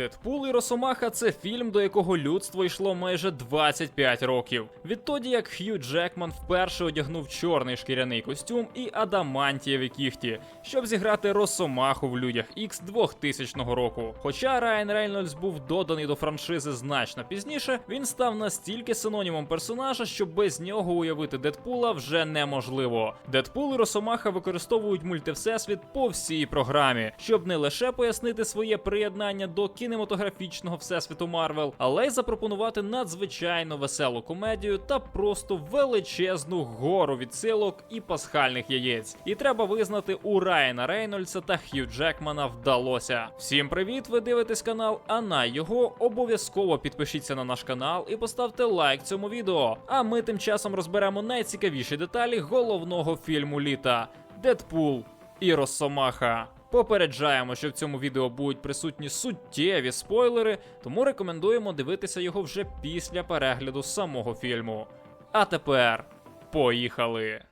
Дедпул і Росомаха це фільм, до якого людство йшло майже 25 років. Відтоді як Х'ю Джекман вперше одягнув чорний шкіряний костюм і адамантієві кіхті, щоб зіграти Росомаху в людях Ікс 2000 року. Хоча Райан Рейнольдс був доданий до франшизи значно пізніше, він став настільки синонімом персонажа, що без нього уявити Дедпула вже неможливо. Дедпул і Росомаха використовують мультивсесвіт по всій програмі, щоб не лише пояснити своє приєднання до кінематографічного всесвіту Марвел, але й запропонувати надзвичайно веселу комедію та просто величезну гору відсилок і пасхальних яєць. І треба визнати, у Райана Рейнольдса та Хью Джекмана вдалося. Всім привіт! Ви дивитесь канал, а на його обов'язково підпишіться на наш канал і поставте лайк цьому відео. А ми тим часом розберемо найцікавіші деталі головного фільму літа Дедпул і Росомаха. Попереджаємо, що в цьому відео будуть присутні суттєві спойлери, тому рекомендуємо дивитися його вже після перегляду самого фільму. А тепер поїхали!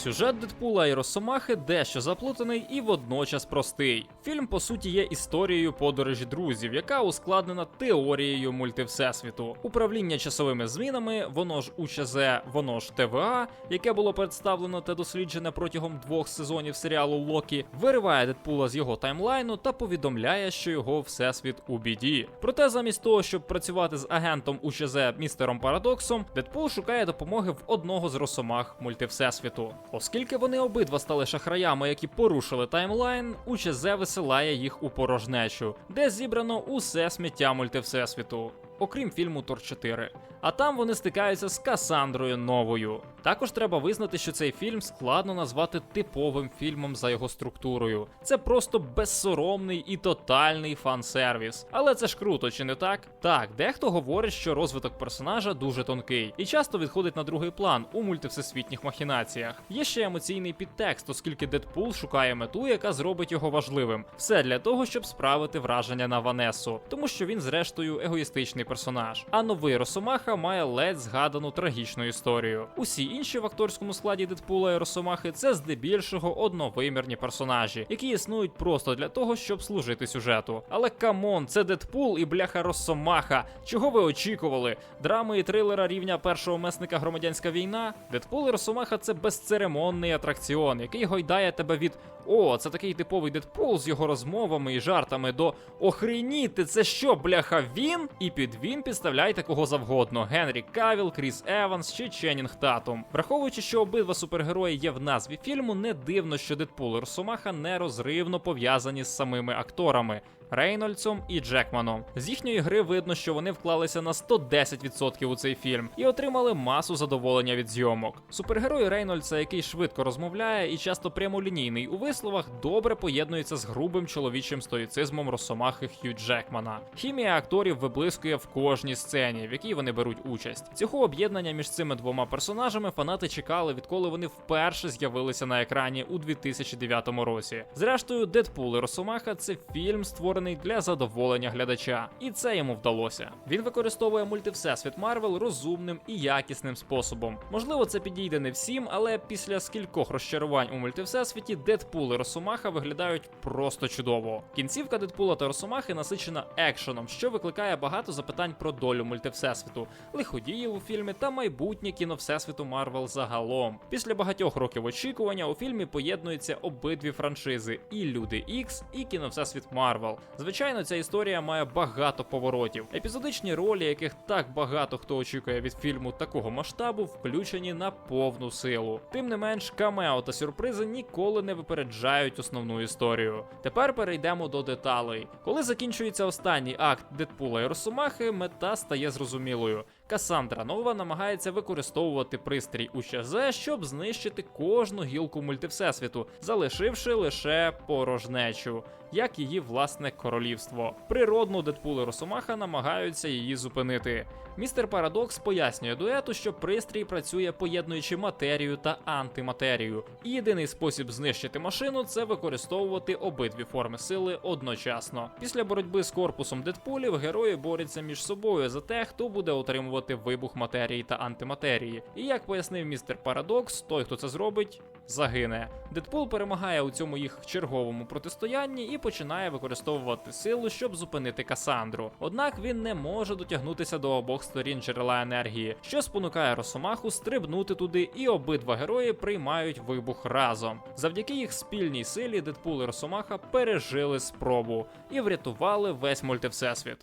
Сюжет Дедпула і Росомахи дещо заплутаний і водночас простий. Фільм, по суті, є історією подорожі друзів, яка ускладнена теорією мультивсесвіту. Управління часовими змінами, воно ж УЧЗ, воно ж ТВА, яке було представлено та досліджене протягом двох сезонів серіалу Локі, вириває Дедпула з його таймлайну та повідомляє, що його всесвіт у біді. Проте, замість того, щоб працювати з агентом УЧЗ містером Парадоксом, Дедпул шукає допомоги в одного з росомах мультивсесвіту. Оскільки вони обидва стали шахраями, які порушили таймлайн, УЧЗ висилає їх у порожнечу, де зібрано усе сміття мультивсесвіту. Окрім фільму Тор 4. А там вони стикаються з Касандрою новою. Також треба визнати, що цей фільм складно назвати типовим фільмом за його структурою. Це просто безсоромний і тотальний фан-сервіс. Але це ж круто, чи не так? Так, дехто говорить, що розвиток персонажа дуже тонкий і часто відходить на другий план у мультивсесвітніх махінаціях. Є ще емоційний підтекст, оскільки Дедпул шукає мету, яка зробить його важливим. Все для того, щоб справити враження на Ванесу, тому що він, зрештою, егоїстичний персонаж. А новий Росомаха має ледь згадану трагічну історію. Усі інші в акторському складі Дедпула і Росомахи це здебільшого одновимірні персонажі, які існують просто для того, щоб служити сюжету. Але камон, це Дедпул і бляха Росомаха. Чого ви очікували? Драми і трилера рівня першого месника громадянська війна? Дедпул і Росомаха це безцеремонний атракціон, який гойдає тебе від о, це такий типовий Дедпул з його розмовами і жартами до охреніти, це що, бляха, він? І під він підставляйте кого завгодно: Генрі Кавіл, Кріс Еванс чи Ченнінг Татум. Враховуючи, що обидва супергерої є в назві фільму, не дивно, що Дедпул і Росомаха нерозривно пов'язані з самими акторами. Рейнольдсом і Джекманом. З їхньої гри видно, що вони вклалися на 110% у цей фільм і отримали масу задоволення від зйомок. Супергерой Рейнольдса, який швидко розмовляє і часто прямолінійний у висловах, добре поєднується з грубим чоловічим стоїцизмом Росомахи Хью Джекмана. Хімія акторів виблискує в кожній сцені, в якій вони беруть участь. Цього об'єднання між цими двома персонажами фанати чекали, відколи вони вперше з'явилися на екрані у 2009 році. Зрештою, Дедпул і Росомаха це фільм створений для задоволення глядача, і це йому вдалося. Він використовує мультивсесвіт Марвел розумним і якісним способом. Можливо, це підійде не всім, але після скількох розчарувань у мультивсесвіті Дедпул і Росомаха виглядають просто чудово. Кінцівка Дедпула та Росомахи насичена екшеном, що викликає багато запитань про долю мультивсесвіту, лиходіїв у фільмі та майбутнє кіно всесвіту Марвел загалом. Після багатьох років очікування у фільмі поєднуються обидві франшизи: і Люди Ікс, і кіно всесвіт Марвел. Звичайно, ця історія має багато поворотів. Епізодичні ролі, яких так багато хто очікує від фільму такого масштабу, включені на повну силу. Тим не менш, камео та сюрпризи ніколи не випереджають основну історію. Тепер перейдемо до деталей. Коли закінчується останній акт Дедпула і Росомахи, мета стає зрозумілою. Касандра Нова намагається використовувати пристрій УЧЗ, щоб знищити кожну гілку мультивсесвіту, залишивши лише порожнечу. Як її власне королівство. Природно, Дедпул і Росомаха намагаються її зупинити. Містер Парадокс пояснює дуету, що пристрій працює поєднуючи матерію та антиматерію. І єдиний спосіб знищити машину це використовувати обидві форми сили одночасно. Після боротьби з корпусом Дедпулів герої борються між собою за те, хто буде отримувати вибух матерії та антиматерії. І як пояснив містер Парадокс, той, хто це зробить, загине. Дедпул перемагає у цьому їх черговому протистоянні і починає використовувати силу, щоб зупинити Касандру. Однак він не може дотягнутися до обох сторін джерела енергії, що спонукає Росомаху стрибнути туди, і обидва герої приймають вибух разом. Завдяки їх спільній силі Дедпул і Росомаха пережили спробу і врятували весь мультивсесвіт.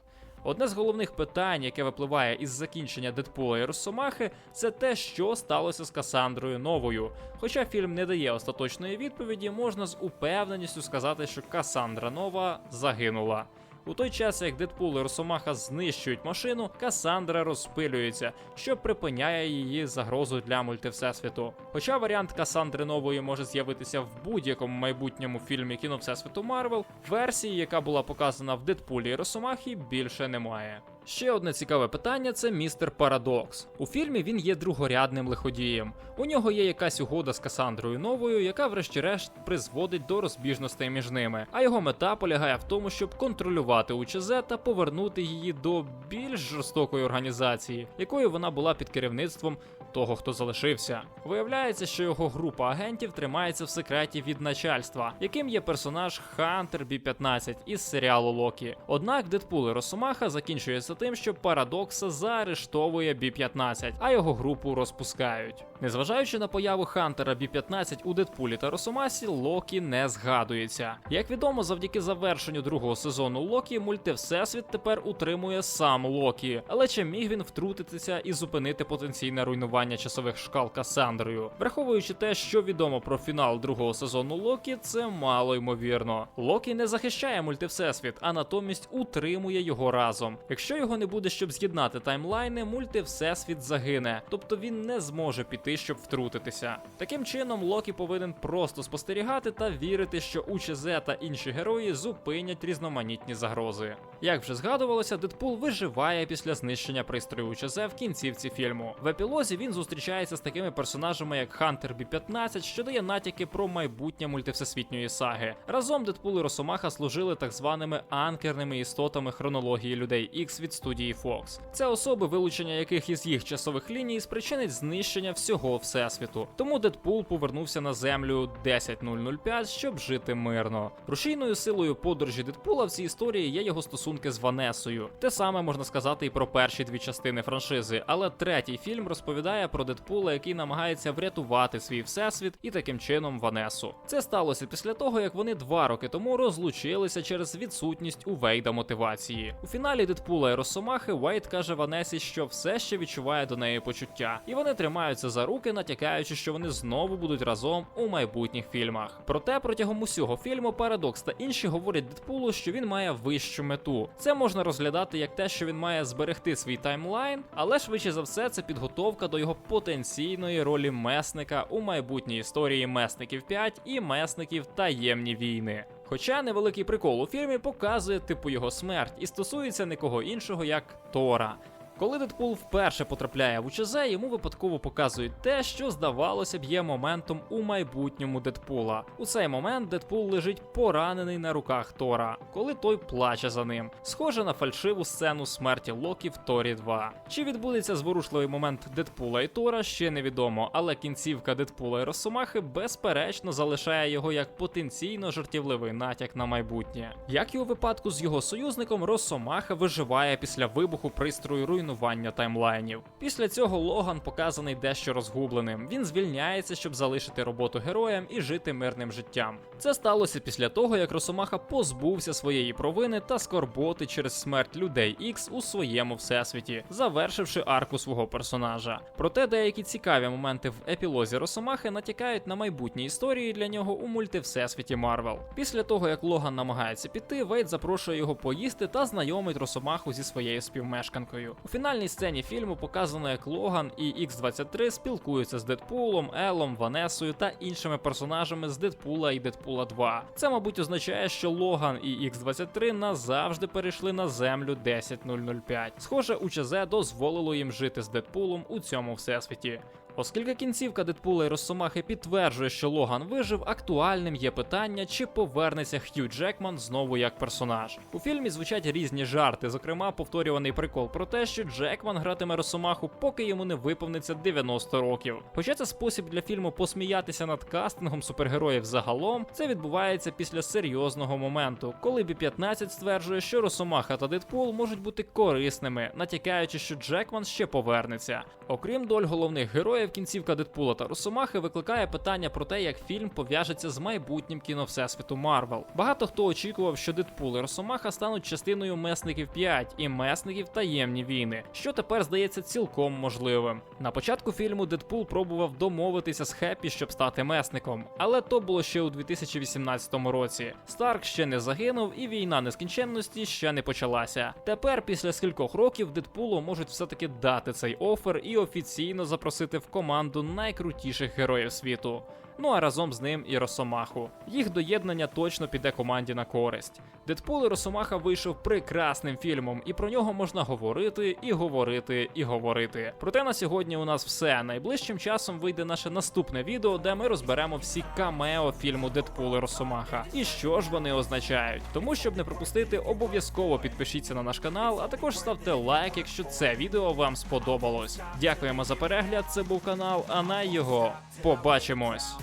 Одне з головних питань, яке випливає із закінчення Дедпула і Росомахи, це те, що сталося з Касандрою Новою. Хоча фільм не дає остаточної відповіді, можна з упевненістю сказати, що Касандра Нова загинула. У той час, як Дедпул і Росомаха знищують машину, Касандра розпилюється, що припиняє її загрозу для мультивсесвіту. Хоча варіант Касандри нової може з'явитися в будь-якому майбутньому фільмі кіно Всесвіту Марвел, версії, яка була показана в Дедпулі і Росомахі, більше немає. Ще одне цікаве питання це містер Парадокс. У фільмі він є другорядним лиходієм. У нього є якась угода з Касандрою новою, яка, врешті-решт, призводить до розбіжностей між ними. А його мета полягає в тому, щоб контролювати УЧЗ та повернути її до більш жорстокої організації, якою вона була під керівництвом того, хто залишився. Виявляється, що його група агентів тримається в секреті від начальства, яким є персонаж Хантер Бі-15 із серіалу Локі. Однак Дедпул і Росомаха закінчується тим, що Парадокса заарештовує Бі-15, а його групу розпускають. Незважаючи на появу Хантера Бі-15 у Дедпулі та Росомасі, Локі не згадується. Як відомо, завдяки завершенню другого сезону Локі, мультивсесвіт тепер утримує сам Локі. Але чи міг він втрутитися і зупинити потенційне руйнування часових шкал Касандрою? Враховуючи те, що відомо про фінал другого сезону Локі, це мало ймовірно. Локі не захищає мультивсесвіт, а натомість утримує його разом. Якщо його не буде, щоб з'єднати таймлайни, мультивсесвіт загине, тобто він не зможе піти, щоб втрутитися. Таким чином, Локі повинен просто спостерігати та вірити, що УЧЗ та інші герої зупинять різноманітні загрози. Як вже згадувалося, Дедпул виживає після знищення пристрою УЧЗ в кінцівці фільму. В епілозі він зустрічається з такими персонажами, як Хантер Бі-15, що дає натяки про майбутнє мультивсесвітньої саги. Разом Дедпул і Росомаха служили так званими анкерними істотами хронології людей X від студії Fox. Це особи, вилучення яких із їх часових ліній спричинить знищення всього всесвіту. Тому Дедпул повернувся на землю 10005, щоб жити мирно. Рушійною силою подорожі Дедпула в цій історії є його стосунки з Ванесою. Те саме можна сказати і про перші дві частини франшизи, але третій фільм розповідає про Дедпула, який намагається врятувати свій всесвіт і таким чином Ванесу. Це сталося після того, як вони два роки тому розлучилися через відсутність у Вейда мотивації. У фіналі Дедпула і Росомахи Вейд каже Ванесі, що все ще відчуває до неї почуття, і вони тримаються за руки, натякаючи, що вони знову будуть разом у майбутніх фільмах. Проте протягом усього фільму Парадокс та інші говорять Дедпулу, що він має вищу мету. Це можна розглядати як те, що він має зберегти свій таймлайн, але швидше за все це підготовка до його потенційної ролі месника у майбутній історії месників 5 і месників таємні війни. Хоча невеликий прикол у фільмі показує типу його смерть і стосується нікого іншого як Тора. Коли Дедпул вперше потрапляє в УЧЗ, йому випадково показують те, що здавалося б є моментом у майбутньому Дедпула. У цей момент Дедпул лежить поранений на руках Тора, коли той плаче за ним. Схоже на фальшиву сцену смерті Локі в Торі 2. Чи відбудеться зворушливий момент Дедпула і Тора, ще невідомо, але кінцівка Дедпула і Росомахи безперечно залишає його як потенційно жартівливий натяк на майбутнє. Як і у випадку з його союзником, Росомаха виживає після вибуху пристрою руйнування таймлайнів. Після цього Логан показаний дещо розгубленим. Він звільняється, щоб залишити роботу героям і жити мирним життям. Це сталося після того, як Росомаха позбувся своєї провини та скорботи через смерть людей X у своєму всесвіті, завершивши арку свого персонажа. Проте деякі цікаві моменти в епілозі Росомахи натякають на майбутні історії для нього у мультивсесвіті Марвел. Після того, як Логан намагається піти, Вейд запрошує його поїсти та знайомить Росомаху зі своєю співмешканкою. Фінальній сцені фільму показано, як Логан і X-23 спілкуються з Дедпулом, Елом, Ванесою та іншими персонажами з Дедпула і Дедпула 2. Це, мабуть, означає, що Логан і X-23 назавжди перейшли на землю 10005. Схоже, УЧЗ дозволило їм жити з Дедпулом у цьому всесвіті. Оскільки кінцівка Дедпула і Росомахи підтверджує, що Логан вижив, актуальним є питання, чи повернеться Хью Джекман знову як персонаж. У фільмі звучать різні жарти, зокрема, повторюваний прикол про те, що Джекман гратиме Росомаху, поки йому не виповниться 90 років. Хоча це спосіб для фільму посміятися над кастингом супергероїв загалом, це відбувається після серйозного моменту, коли Бі-15 стверджує, що Росомаха та Дедпул можуть бути корисними, натякаючи, що Джекман ще повернеться. Окрім доль головних героїв, кінцівка Дедпула та Росомахи викликає питання про те, як фільм пов'яжеться з майбутнім кіно всесвіту Марвел. Багато хто очікував, що Дедпул і Росомаха стануть частиною месників 5 і месників таємні війни, що тепер здається цілком можливим. На початку фільму Дедпул пробував домовитися з Хеппі, щоб стати месником, але то було ще у 2018 році. Старк ще не загинув, і війна нескінченності ще не почалася. Тепер, після скількох років, Дедпулу можуть все-таки дати цей офер і офіційно запросити в команду найкрутіших героїв світу. Ну а разом з ним і Росомаху. Їх доєднання точно піде команді на користь. Дедпул і Росомаха вийшов прекрасним фільмом, і про нього можна говорити і говорити і говорити. Проте на сьогодні у нас все. Найближчим часом вийде наше наступне відео, де ми розберемо всі камео фільму Дедпул і Росомаха. І що ж вони означають. Тому, щоб не пропустити, обов'язково підпишіться на наш канал, а також ставте лайк, якщо це відео вам сподобалось. Дякуємо за перегляд. Це був канал Анай його. Побачимось.